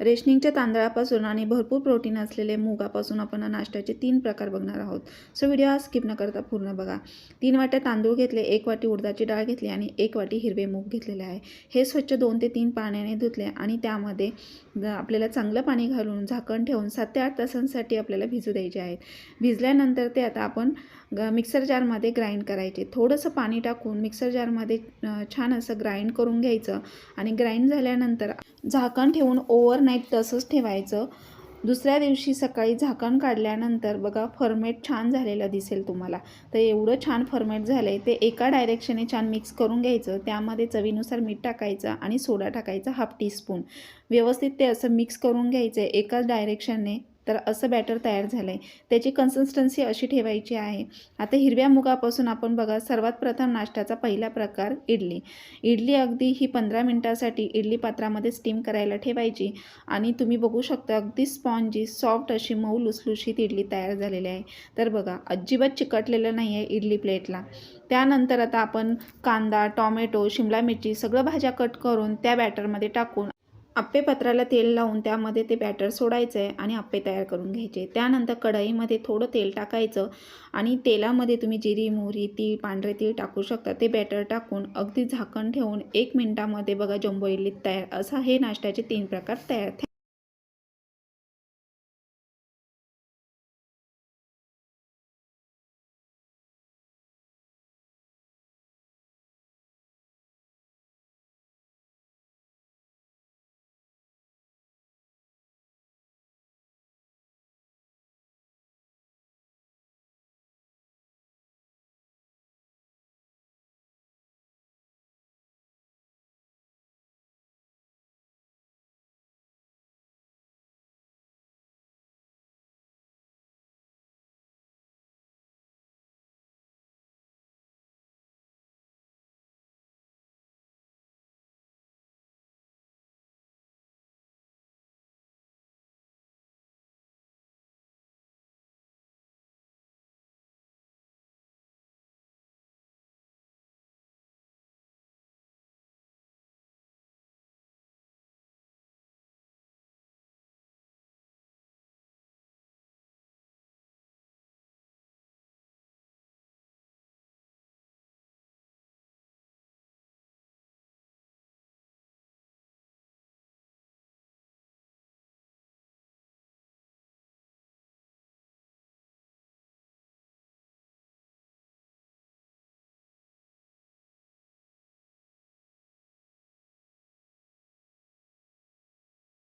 रेशनिंगच्या तांदळापासून आणि भरपूर प्रोटीन असलेले मुगापासून आपण नाश्त्याचे तीन प्रकार बघणार आहोत. सो व्हिडिओ हा स्किप न करता पूर्ण बघा. तीन वाट्या तांदूळ घेतले एक वाटी उडदाची डाळ घेतली आणि एक वाटी हिरवे मूग घेतलेले आहे. हे स्वच्छ दोन ते तीन पाण्याने धुतले आणि त्यामध्ये आपल्याला चांगलं पाणी घालून झाकण ठेवून सात ते आठ तासांसाठी आपल्याला भिजू द्यायचे आहेत भिजल्यानंतर ते आता आपण ग मिक्सर जारमध्ये ग्राइंड करायचे. थोडंसं पाणी टाकून मिक्सर जारमध्ये छान असं ग्राइंड करून घ्यायचं आणि ग्राइंड झाल्यानंतर झाकण ठेवून ओव्हरनाईट तसंच ठेवायचं. दुसऱ्या दिवशी सकाळी झाकण काढल्यानंतर बघा फर्मेट छान झालेलं दिसेल तुम्हाला. तर एवढं छान फर्मेट झालं आहे ते एका डायरेक्शने छान मिक्स करून घ्यायचं. त्यामध्ये चवीनुसार मीठ टाकायचं आणि सोडा टाकायचा हाफ टीस्पून व्यवस्थित ते असं मिक्स करून घ्यायचं आहे एकाच डायरेक्शनने तर असं बॅटर तयार झालं आहे त्याची कन्सिस्टन्सी अशी ठेवायची आहे. आता हिरव्या मुगापासून आपण बघा सर्वात प्रथम नाश्त्याचा पहिला प्रकार इडली. इडली अगदी ही पंधरा मिनटासाठी इडली पात्रामध्ये स्टीम करायला ठेवायची आणि तुम्ही बघू शकता अगदी स्पॉन्जी सॉफ्ट अशी मऊ लुसलुशीत इडली तयार झालेली आहे. तर बघा अजिबात चिकटलेलं नाही आहे इडली प्लेटला त्यानंतर आता आपण कांदा टॉमॅटो शिमला मिरची सगळं भाज्या कट करून त्या बॅटरमध्ये टाकून आप्पे पत्राला तेल लावून त्यामध्ये ते बॅटर सोडायचं आहे आणि आप्पे तयार करून घ्यायचे. त्यानंतर कढईमध्ये थोडं तेल टाकायचं आणि तेलामध्ये तुम्ही जिरी मोहरी तीळ पांढरे तीळ टाकू शकता. ते बॅटर टाकून अगदी झाकण ठेवून एक मिनटामध्ये बघा जंबो इडली तयार. असा हे नाश्त्याचे तीन प्रकार तयार